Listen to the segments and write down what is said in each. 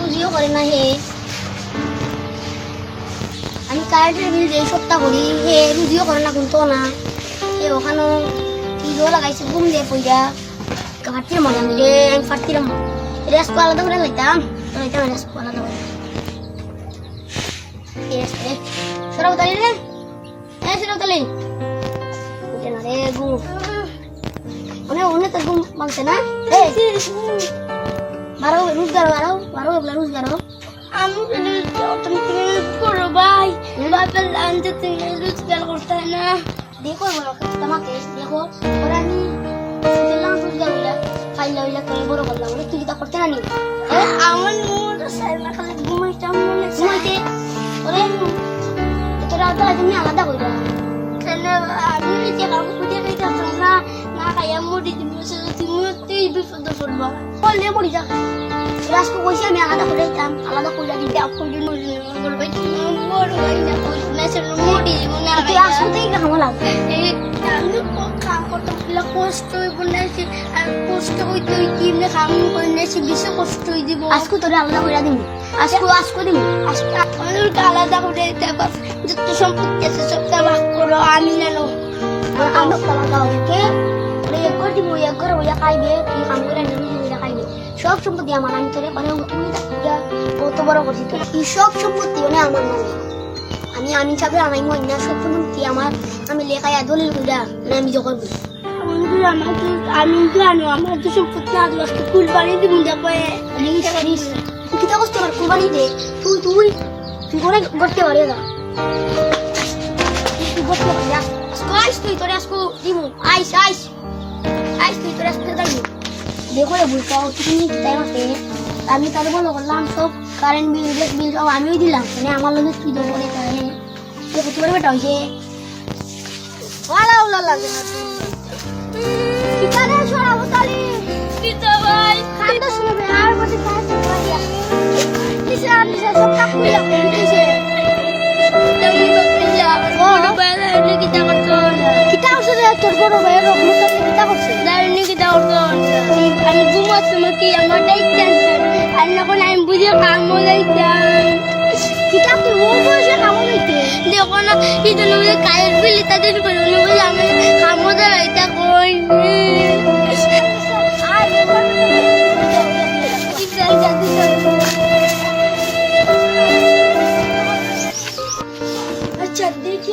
বুঝিও করে না হে। আমি কারেন্টের বিল যে সপ্তাহ করি। হে রুজিও করে না কিন্তু না। হে, ওখানেও ইজও লাগাইছে, ঘুম দিয়ে পইয়া ফাটির মনে আমি রে আমি ফাটিলাম রেস্কো আলাদা করে লাইতাম লাইতাম রেস্কো আলাদা করে। সরাবতালি রে। হ্যাঁ সরাবতালি রে, ঘুম। অনেক অনেক তো ঘুম মাংছে না। বারো রোজগার বারো বারো এগুলা রোজগার আমি তুমি করো ভাই। বাবার লাঞ্চে তুমি রোজগার করতে হয় না। দেখো তোমাকে দেখো ওরা আমি রোজগার হইলা খাইলা হইলা করে বড় করলাম ওরা তুই তা করতে না। আমার মন সাইড খালি ঘুমাইতাম ঘুমাইতে ওরে তোরা তুমি আলাদা কইরা। বিপদ পড়বা বললে মরি যা। রাজকো কইছি আমি আলাদা করে দিতাম আলাদা কইরা দিতে আপনি মরি বড় ভাই তুমি বড় ভাই না কই না সে মরি দিব না তুই আসতে কি লাগবে আমি কাম করতে গেলে কষ্ট হইব না সে আর কষ্ট হইতে হইতে এমনি কাম করে না সে বেশি কষ্ট হয়ে দিব আজকে তোরে আলাদা কইরা দিমু। আজকে আজকে দিমু। আজকে আলাদা করে দিতে হবে যত সম্পত্তি আছে সবটা ভাগ করো আমি না নো আমরা আলাদা হবে দিমু এক করে ওইয়া খাইবে তুই কাম করে নিবি ওইয়া খাইবে সব সম্পত্তি আমার আমি তোরে মানে তুমি কত বড় করছিস তুই এই সব সম্পত্তি ওনে আমার নামে আমি আমি হিসাবে আনাই মই না সব সম্পত্তি আমার আমি লেখায় দলিল কইরা না আমি যখন আমাকে আমি জানো আমার তো সম্পত্তি ফুল বানিয়ে দিব তুই কিতা করতে পার কুরবানি দে তুই তুই তুই করে করতে পারি না তুই করতে পারি আইস তুই তোরে আজকে দিমু আইস আইস আইস তুই তোরে আজকে দিমু দেখো রে বুঝতে তুমি টাইম আছে আমি তাহলে বলো করলাম সব কারেন্ট বিল ইলেকট্রিক বিল সব আমিই দিলাম মানে আমার লোক কি দেবো রে তাহলে দেখো তোমার বেটা হয়েছে ওলা ওলা লাগে না কিতারে সরাবো তালি দিতে ভাই খান্ডা শুনবে আর বসে কিসে আর কিসে সব কাপ বড় ভাইয়ের রকম তো কিতা করছে দাঁড়িয়ে কি তা আমি ঘুমাচ্ছি আমাকে আমার দায়িত্ব আছে আর যখন আমি বুঝে কাম লাইতাম কিতা তুই ও বসে কাম হইতে দেখো না এই জন্য বলে কায়ের বিলি তাদের করে উনি বলে আমি খামো দাঁড়াইতা কই? আচ্ছা দেখি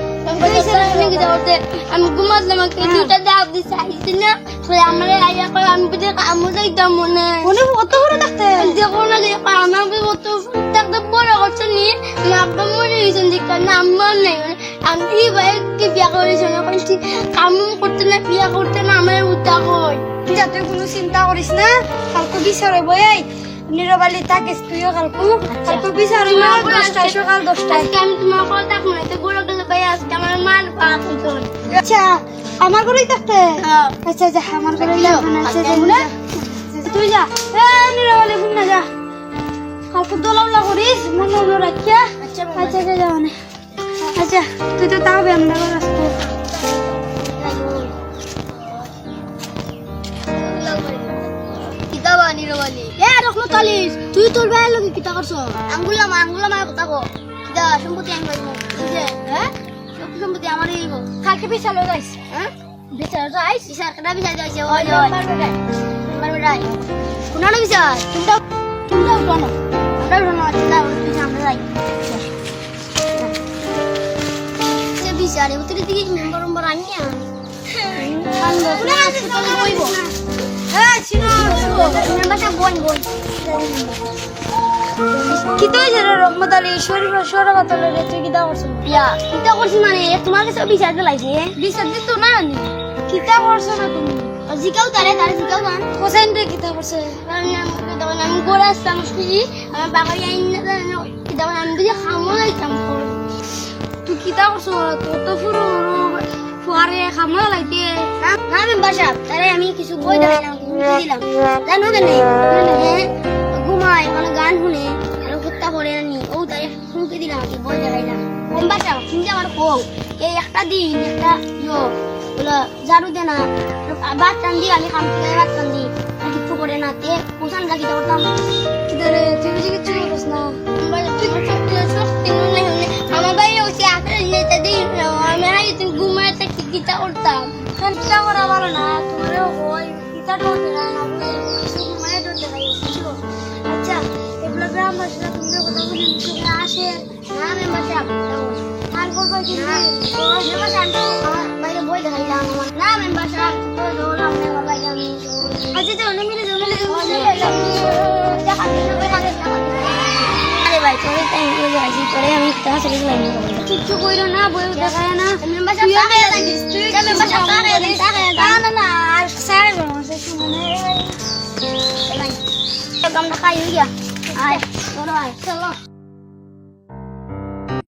আমি আমাকে দুটা দাব দিছে আইসি না তাহলে আমার আইয়া করে আমি বুঝে কামো যাইতাম মনে হয়। মনে কত করে থাকতে দেখো না দেখো আমাকে কত একটা বড় করছে নি আমি আব্বা মনে হয়েছেন দেখো না আমার নাই। মানে আমি বিয়া করেছে না এখন ঠিক কাম করতে না বিয়া করতে না আমার উঠা কই যাতে কোনো চিন্তা করিস না কালকে বিচার হইব এই। নিরবালি থাকিস তুইও কালকে কালকে বিচার হইব দশটায় সকাল দশটায় আমি তোমার কথা শুনে তো বড় গেলে ভাই আজকে আমার পাওয়া হইতো আচ্ছা আমার ঘরেই থাকতে আচ্ছা যা আমার ঘরে আচ্ছা যা। তুই যা। এ নিরবালি শুন না যা। কালকে দোলাউলা করিস মনে রাখিয়া আচ্ছা আচ্ছা যা মানে। আচ্ছা তুই তো তাও না কিতাবা নিরবালি। এ রহমত আলী তুই তোর ভাইয়ের লগে কিতা করছ? আঙ্গুলা মা আঙ্গুলা মা কথা কো কিতা সম্পত্তি আমি পাইব। বুঝলে হ্যাঁ? সব সম্পত্তি আমারই হইব। কালকে বিচার লই যাইস হ্যাঁ? বিচার যাইস বিচার কেটা বিচার যাইছে ওই ওই আমার বেটাই। কোনানো বিচার? তোমরা তোমরা উঠো না আমরা উঠো না চিন্তা করো বিচার আমরা যাই। বিচার তুই দিকে মেম্বার মেম্বার আনি। না আছে তো বইব। হ্যাঁ ছিল মেম্বার সাহেব বই বই কি তো হয়েছে রে রহমত আলী শরীর সরা কথা লগে তুই কিতা করছ? ইয়া কিতা করছি মানে? তোমার কাছে বিচার দিলাইছে বিচার দিত না নি। কিতা করছ না তুমি? জিকাও তারে তারে জিকাও গান হোসেন রে কিতা করছে? আমি গোড়া আসতাম শুনি আমার বাগাই আইন না কিতা আমি বুঝে খামো লাইতাম কিতা করছ? তোর তো পুরো ফুয়ারে খামলা লাগতে না না মেম্বার সাহেব তারে আমি কিছু বই দেখাইলাম। দিলাম জানো কেন হ্যাঁ ঘুমায় মানে গান শুনে আর হত্যা করে নি ও তারে হুমকি দিলাম কি বই দেখাইলাম সাহেব তুমি যে আমার কও এই একটা দিন একটা ইয়ো বলো ঝাড়ু দে না। ভাত টান দি আমি খাম থেকে ভাত টান দি আর কিছু করে না তে পোষণ রাখি করতাম কিদারে তুই বুঝি কিছু করছ না। তুই আমার ভাই হচ্ছে দিই আমি তুমি কিতা করতাম কিতা করা ভালো না তোমার ওই কিতা করতে না ঘুমায় ধরতে পারি আচ্ছা এগুলো গ্রাম বাসীরা কথা বলি তোমরা আসে না মেম্বার সাহেব আর করব কি না মেম্বার সাহেব আমার বাইরে বই দেখাইলাম আমার না মেম্বার সাহেব তো বাইরে আমি আচ্ছা তো অনেক মিলে জমে আরে ভাই তোরে টাইম করে যাইছি তোরে আমি তোমার সাথে লাইন কিচ্ছু কইরো না বই দেখায় না। মেম্বার সাহেব তুই মেম্বার সাহেব তাকায় লাগিস 爸有眼哎呀我的妈